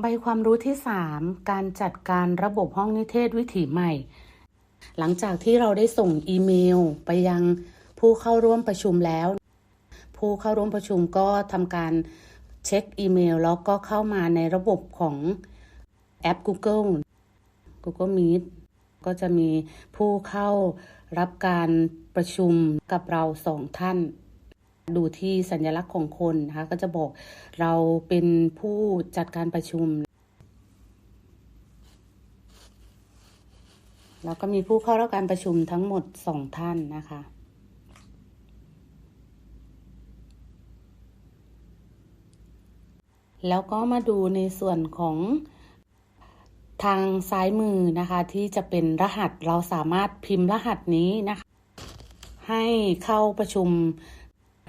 ใบความรู้ที่ 3 การจัดการระบบห้องนิเทศวิถีใหม่ หลังจากที่เราได้ส่งอีเมลไปยังผู้เข้าร่วมประชุมแล้ว ผู้เข้าร่วมประชุมก็ทำการเช็คอีเมล แล้วก็เข้ามาในระบบของแอป Google Google Meet ก็จะมีผู้เข้า รับการประชุมกับเราสองท่าน ดูที่สัญลักษณ์ของคนนะคะก็จะบอกเราเป็นผู้จัดการประชุม แล้วก็มีผู้เข้ารับการประชุมทั้งหมดสองท่านนะคะแล้วก็มาดูในส่วนของ ทางซ้ายมือนะคะ ที่จะเป็นรหัสเราสามารถพิมพ์รหัสนี้นะคะ ให้เข้าประชุม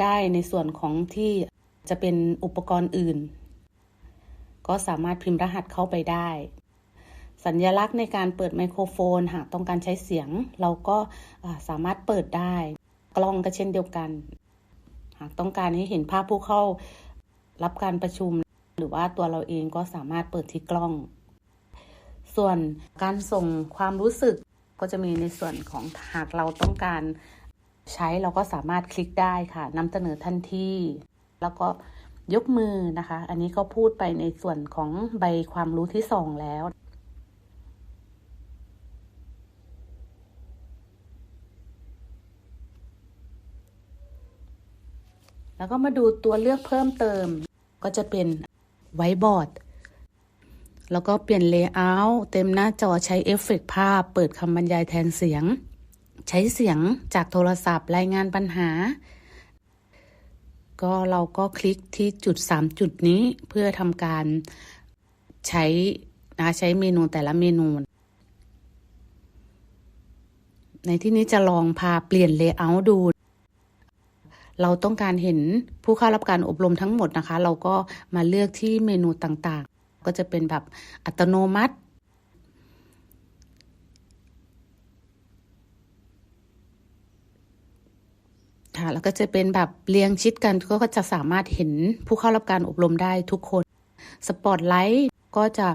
ได้ในส่วนของที่จะเป็นอุปกรณ์อื่น ก็สามารถพิมพ์รหัสเข้าไปได้ สัญญลักษณ์ในการเปิดไมโครโฟน หากต้องการใช้เสียง เราก็สามารถเปิดได้ กล้องก็เช่นเดียวกัน หากต้องการให้เห็นภาพผู้เข้ารับการประชุม หรือว่าตัวเราเองก็สามารถเปิดที่กล้อง ส่วนการส่งความรู้สึกก็จะมีในส่วนของหากเราต้องการใช้เราก็สามารถคลิกได้ค่ะนำเสนอทันที แล้วก็ยกมือนะคะ อันนี้ก็พูดไปในส่วนของใบความรู้ที่สองแล้วแล้วก็มาดูตัวเลือกเพิ่มเติม ก็จะเป็นไวบอร์ด แล้วก็เปลี่ยนเลเยอร์เต็มหน้าจอใช้เอฟเฟกต์ภาพ เปิดคำบรรยายแทนเสียง ใช้เสียงจากโทรศัพท์รายงานปัญหา ก็เราก็คลิกที่จุด 3 จุดนี้เพื่อทำการใช้นะใช้เมนูแต่ละเมนู ในที่นี้จะลองพาเปลี่ยนเลเยอร์ดูเราต้องการเห็นผู้เข้ารับการอบรมทั้งหมดนะคะ เราก็มาเลือกที่เมนูต่าง ก็จะเป็นแบบอัตโนมัติ ค่ะ แล้วก็จะเป็นแบบเรียงชิดกันก็จะสามารถเห็นผู้เข้ารับการอบรมได้ทุกคน สปอตไลท์ก็จะ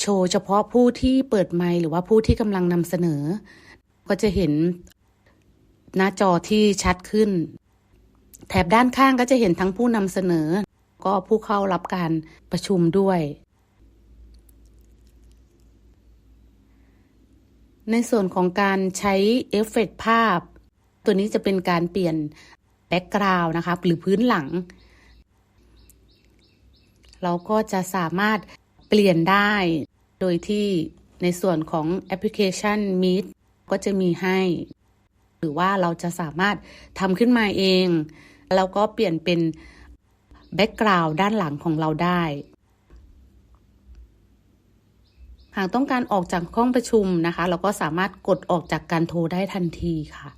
โชว์เฉพาะผู้ที่เปิดไมค์หรือว่าผู้ที่กำลังนำเสนอ ก็จะเห็นหน้าจอที่ชัดขึ้น แถบด้านข้างก็จะเห็นทั้งผู้นำเสนอ ก็ผู้เข้ารับการประชุมด้วย ในส่วนของการใช้เอฟเฟกต์ภาพ ตัวนี้จะเป็นการเปลี่ยนแบ็กกราวน์นะคะหรือพื้นหลัง เราก็จะสามารถเปลี่ยนได้โดยที่ในส่วนของแอปพลิเคชัน Meet ก็จะมีให้ หรือว่าเราจะสามารถทำขึ้นมาเอง แล้วก็เปลี่ยนเป็น แบ็กกราวด์ด้านหลังของเราได้ หากต้องการออกจากห้องประชุมนะคะ เราก็สามารถกดออกจากการโทรได้ทันทีค่ะ